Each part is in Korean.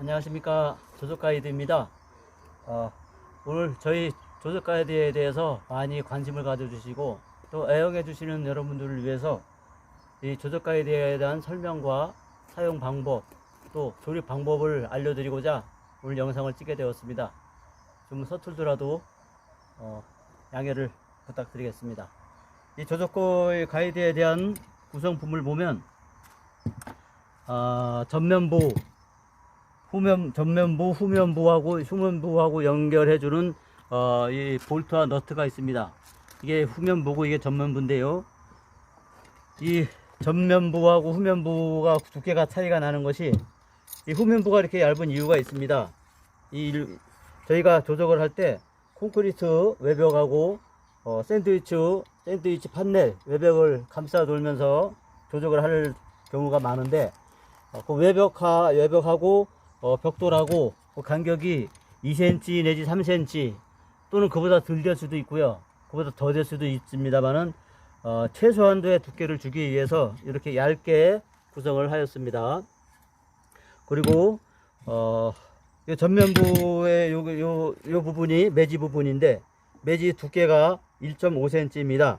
안녕하십니까 조적 가이드입니다. 어, 오늘 저희 조적 가이드에 대해서 많이 관심을 가져주시고 또 애용해 주시는 여러분들을 위해서 이 조적 가이드에 대한 설명과 사용 방법 또 조립 방법을 알려드리고자 오늘 영상을 찍게 되었습니다. 좀 서툴더라도 어, 양해를 부탁드리겠습니다. 이 조적고의 가이드에 대한 구성품을 보면 아, 전면부 후면 전면부 후면부하고 후면부하고 연결해주는 어, 이 볼트와 너트가 있습니다. 이게 후면부고 이게 전면부인데요. 이 전면부하고 후면부가 두께가 차이가 나는 것이 이 후면부가 이렇게 얇은 이유가 있습니다. 이 일- 저희가 조작을 할 때 콘크리트 외벽하고 어, 샌드위치 샌드위치 판넬 외벽을 감싸 돌면서 조작을 할 경우가 많은데 어, 그 외벽하 외벽하고 어, 벽돌하고 그 간격이 2cm 내지 3cm 또는 그보다 덜 될 수도 있고요. 그보다 더 될 수도 있습니다만은 어, 최소한도의 두께를 주기 위해서 이렇게 얇게 구성을 하였습니다. 그리고 어, 이 전면부의 요, 요, 요 부분이 매지 부분인데 매지 두께가 1.5cm입니다.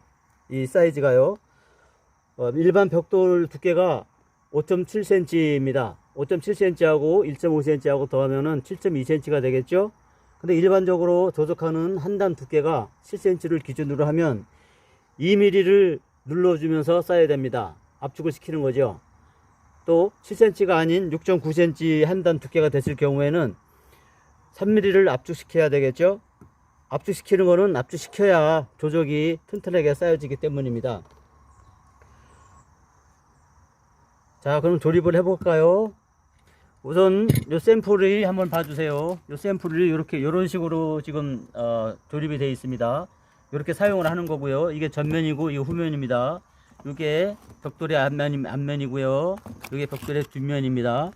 이 사이즈가요. 어, 일반 벽돌 두께가 5.7cm입니다. 5.7cm하고 1.5cm하고 더하면은 7.2cm가 되겠죠? 근데 일반적으로 조작하는 한 단 두께가 7cm를 기준으로 하면 2mm를 눌러주면서 쌓아야 됩니다. 압축을 시키는 거죠. 또 7cm가 아닌 6.9cm 한 단 두께가 됐을 경우에는 3mm를 압축시켜야 되겠죠? 압축시키는 거는 압축시켜야 조적이 튼튼하게 쌓여지기 때문입니다. 자, 그럼 조립을 해볼까요? 우선 요 샘플이 한번 봐주세요. 요 샘플이 이렇게 이런 식으로 지금 어, 조립이 되어 있습니다. 이렇게 사용을 하는 거고요. 이게 전면이고 이 후면입니다. 이게 벽돌의 앞면 앞면이고요. 이게 벽돌의 뒷면입니다.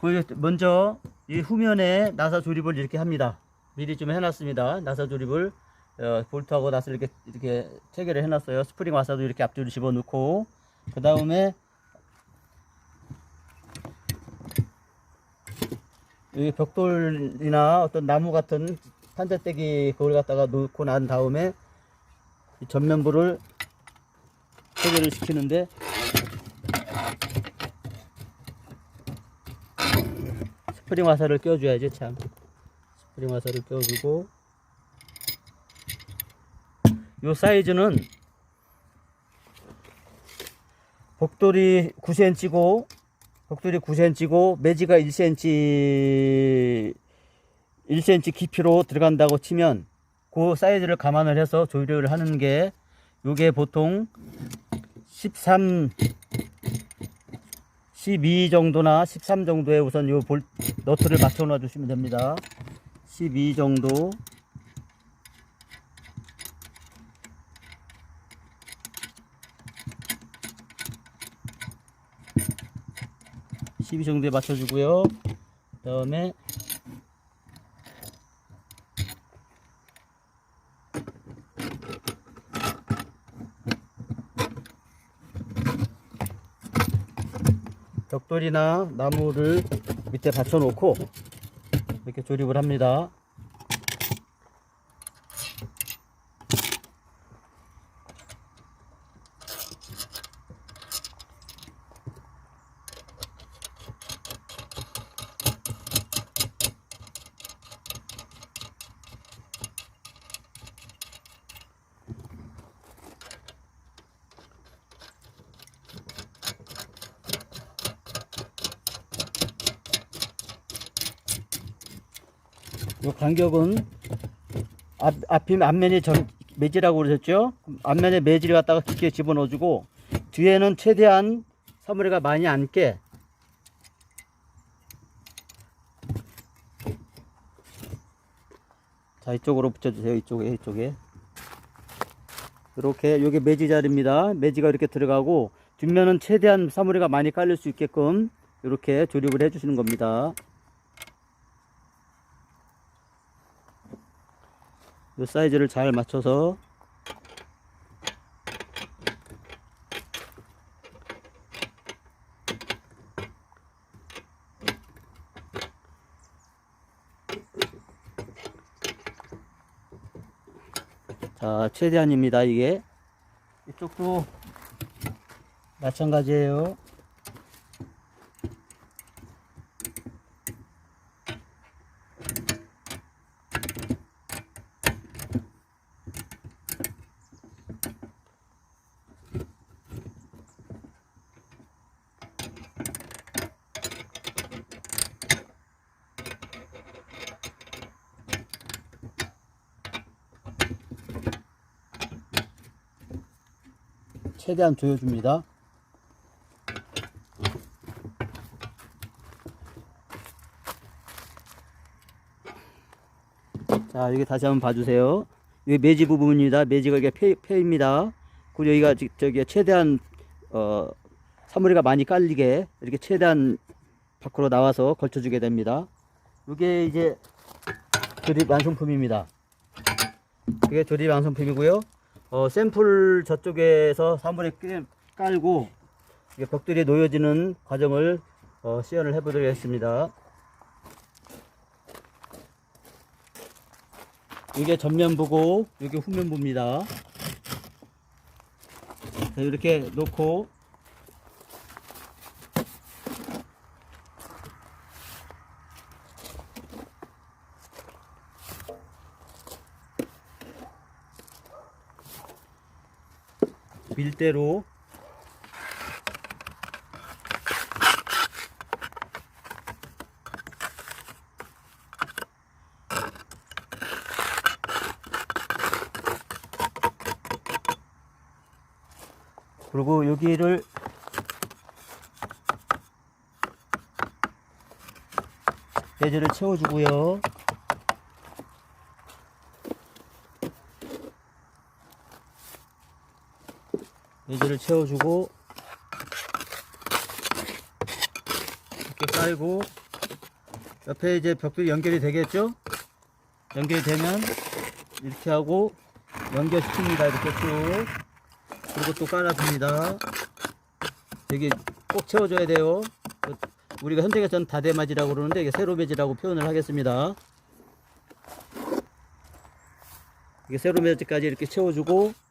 그 먼저 이 후면에 나사 조립을 이렇게 합니다. 미리 좀 해놨습니다. 나사 조립을 어, 볼트하고 나사를 이렇게 이렇게 체결을 해놨어요. 스프링 와사도 이렇게 앞뒤로 집어넣고 그 다음에 이 벽돌이나 어떤 나무 같은 판자떼기 그걸 갖다가 넣고 난 다음에 이 전면부를 체결을 시키는데 스프링 화살을 껴줘야지 참. 스프링 화살을 껴주고 요 사이즈는 복돌이 9cm고 벽돌이 9cm고 매지가 1cm 1cm 깊이로 들어간다고 치면 그 사이즈를 감안을 해서 조립을 하는 게 요게 보통 13 12 정도나 13 정도에 우선 요 볼, 너트를 맞춰 놔 주시면 됩니다. 12 정도 (12) 정도에 맞춰주고요 그 다음에 벽돌이나 나무를 밑에 받쳐 놓고 이렇게 조립을 합니다. 이 간격은 앞, 앞이 앞면이 전 매지라고 그러셨죠? 앞면에 매지를 갖다가 깊게 집어넣어주고 뒤에는 최대한 사물이가 많이 앉게 자 이쪽으로 붙여주세요. 이쪽에 이쪽에. 이렇게 요게 매지 자리입니다. 매지가 이렇게 들어가고 뒷면은 최대한 사물이가 많이 깔릴 수 있게끔 이렇게 조립을 해 주시는 겁니다 이 사이즈를 잘 맞춰서 자 최대한입니다 이게. 이쪽도 마찬가지예요. 최대한 조여줍니다. 자, 여기 다시 한번 봐주세요. 여기 매지 부분입니다. 매지가 이게 폐, 폐입니다. 그리고 여기가 지- 저기 최대한 어, 사물이가 많이 깔리게 이렇게 최대한 밖으로 나와서 걸쳐주게 됩니다. 이게 이제 조립 완성품입니다. 이게 조립 완성품이고요. 어, 샘플 저쪽에서 사물에 끼- 깔고 이게 벽돌이 놓여지는 과정을 어, 시연을 해보도록 하겠습니다. 이게 전면부고 이게 후면부입니다. 자, 이렇게 놓고 밀대로 그리고 여기를 배지를 채워주고요. 배지를 채워주고 이렇게 깔고 옆에 이제 벽돌이 연결이 되겠죠? 연결이 되면 이렇게 하고 연결시킵니다. 이렇게 쭉. 그리고 또 깔아줍니다. 여기 꼭 채워줘야 돼요. 그 우리가 현장에서는 다대마지라고 그러는데 이게 세로매지라고 표현을 하겠습니다. 이게 세로매지까지 이렇게 채워주고 이게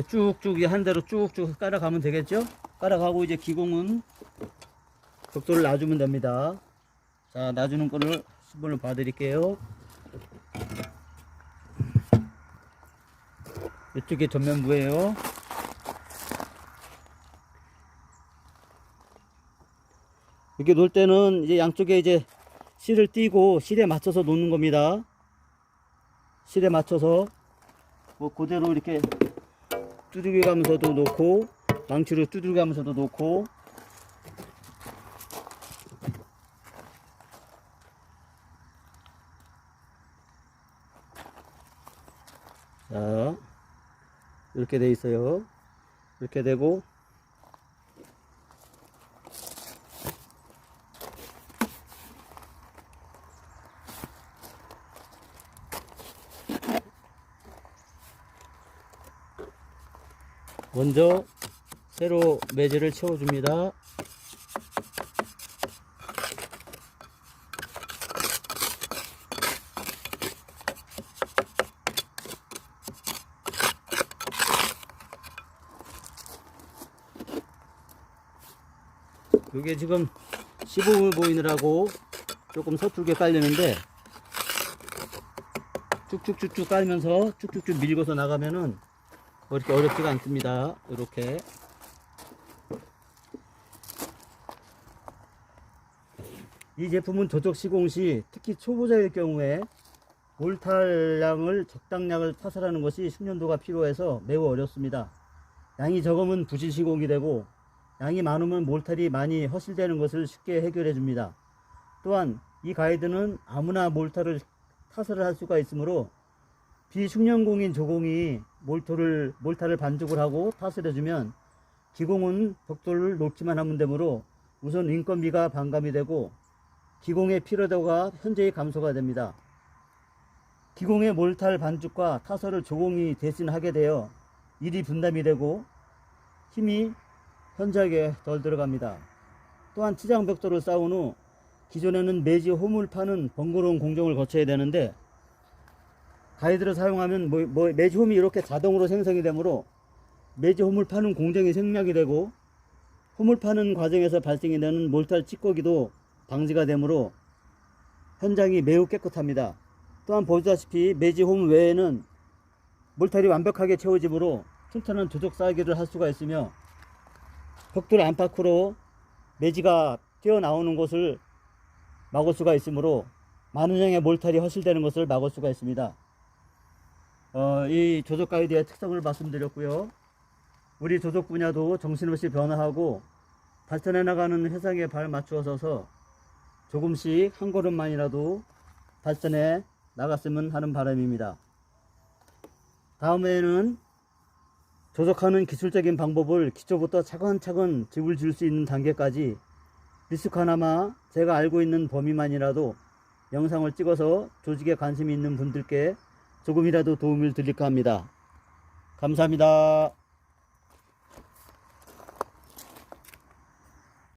쭉쭉 이한 대로 쭉쭉 깔아가면 되겠죠? 깔아가고 이제 기공은 벽돌을 놔주면 됩니다. 자, 놔주는 거를 수분을 봐드릴게요. 이쪽이 전면부예요. 이렇게 놓을 때는 이제 양쪽에 이제 실을 띄고 실에 맞춰서 놓는 겁니다. 실에 맞춰서 뭐 그대로 이렇게 두들겨 가면서도 놓고 망치로 두들겨 가면서도 놓고 자, 이렇게 돼 있어요. 이렇게 되고, 먼저 세로 매질을 채워줍니다. 이게 지금 시범을 보이느라고 조금 서툴게 깔리는데 쭉쭉쭉쭉 깔면서 쭉쭉쭉 밀고서 나가면은 뭐 이렇게 어렵지가 않습니다. 이렇게 이 제품은 조적 시공 시 특히 초보자일 경우에 몰탈량을 적당량을 타설하는 것이 숙련도가 필요해서 매우 어렵습니다. 양이 적으면 부실 시공이 되고 양이 많으면 몰탈이 많이 허실되는 것을 쉽게 해결해 줍니다. 또한 이 가이드는 아무나 몰탈을 타설을 할 수가 있으므로 비숙련공인 조공이 몰토를 몰탈을 반죽을 하고 타설해 주면 기공은 벽돌을 놓기만 하면 되므로 우선 인건비가 반감이 되고 기공의 피로도가 현저히 감소가 됩니다. 기공의 몰탈 반죽과 타설을 조공이 대신하게 되어 일이 분담이 되고 힘이 현저하게 덜 들어갑니다. 또한 치장 벽돌을 쌓은 후 기존에는 매지 홈을 파는 번거로운 공정을 거쳐야 되는데 가이드를 사용하면 뭐, 뭐 매지 홈이 이렇게 자동으로 생성이 되므로 매지 홈을 파는 공정이 생략이 되고 홈을 파는 과정에서 발생이 되는 몰탈 찌꺼기도 방지가 되므로 현장이 매우 깨끗합니다. 또한 보시다시피 매지 홈 외에는 몰탈이 완벽하게 채워지므로 튼튼한 조적 쌓기를 할 수가 있으며 벽돌 안팎으로 매지가 튀어나오는 것을 막을 수가 있으므로 양의 몰탈이 허실되는 것을 막을 수가 있습니다. 어, 이 조적 가이드의 특성을 말씀드렸고요. 우리 조적 분야도 정신없이 변화하고 발전해 나가는 회상에 발 맞추어 서서 조금씩 한 걸음만이라도 발전해 나갔으면 하는 바람입니다. 다음에는 조적하는 기술적인 방법을 기초부터 차근차근 집을 줄 수 있는 단계까지 리스크 하나마 제가 알고 있는 범위만이라도 영상을 찍어서 조직에 관심이 있는 분들께 조금이라도 도움을 드릴까 합니다. 감사합니다.